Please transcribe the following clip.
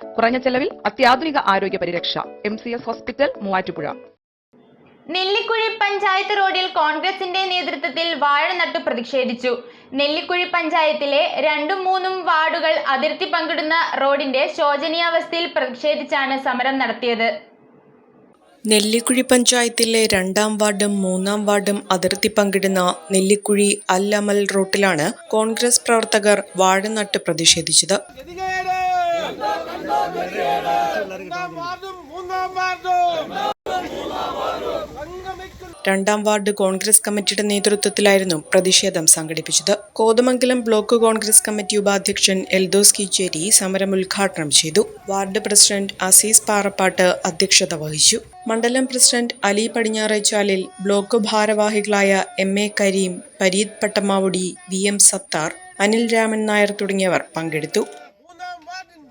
കുറഞ്ഞ ചെലവിൽ അത്യാധുനിക ആരോഗ്യ പരിരക്ഷ. M C S hospital Muvattupuzha. Nellikuzhi panchayat റോഡിൽ കോൺഗ്രസിന്റെ നേതൃത്വത്തിൽ വാഴ നട്ടു പ്രതിഷേധിച്ചു. നെല്ലിക്കുഴി പഞ്ചായത്തിലെ രണ്ടും മൂന്നും വാർഡുകൾ അതിർത്തി പങ്കിടുന്ന റോഡിന്റെ ശോചനീയാവസ്ഥയിൽ പ്രതിഷേധിച്ചാണ് സമരം നടത്തിയത്. നെല്ലിക്കുഴി പഞ്ചായത്തിലെ രണ്ടാം വാർഡും മൂന്നാം വാർഡും അതിർത്തി പങ്കിടുന്ന നെല്ലിക്കുഴി അൽ അമൽ റൂട്ടിലാണ് കോൺഗ്രസ് പ്രവർത്തകർ വാഴ നട്ട് പ്രതിഷേധിച്ചത്. രണ്ടാം വാർഡും കോൺഗ്രസ് കമ്മിറ്റിയുടെ നേതൃത്വത്തിലായിരുന്നു പ്രതിഷേധം സംഘടിപ്പിച്ചത്. കോതമംഗലം ബ്ലോക്ക് കോൺഗ്രസ് കമ്മിറ്റി ഉപാധ്യക്ഷൻ എൽദോസ് കീച്ചേരി സമരം ഉദ്ഘാടനം ചെയ്തു. വാർഡ് പ്രസിഡന്റ് അസീസ് പാറപ്പാട്ട് അധ്യക്ഷത വഹിച്ചു. മണ്ഡലം പ്രസിഡന്റ് അലി പടിഞ്ഞാറേച്ചാലിൽ ബ്ലോക്ക് ഭാരവാഹികളായ M A Kareem Pareed Pattamavudi V M Sathar Anil Raman Nair തുടങ്ങിയവർ പങ്കെടുത്തു.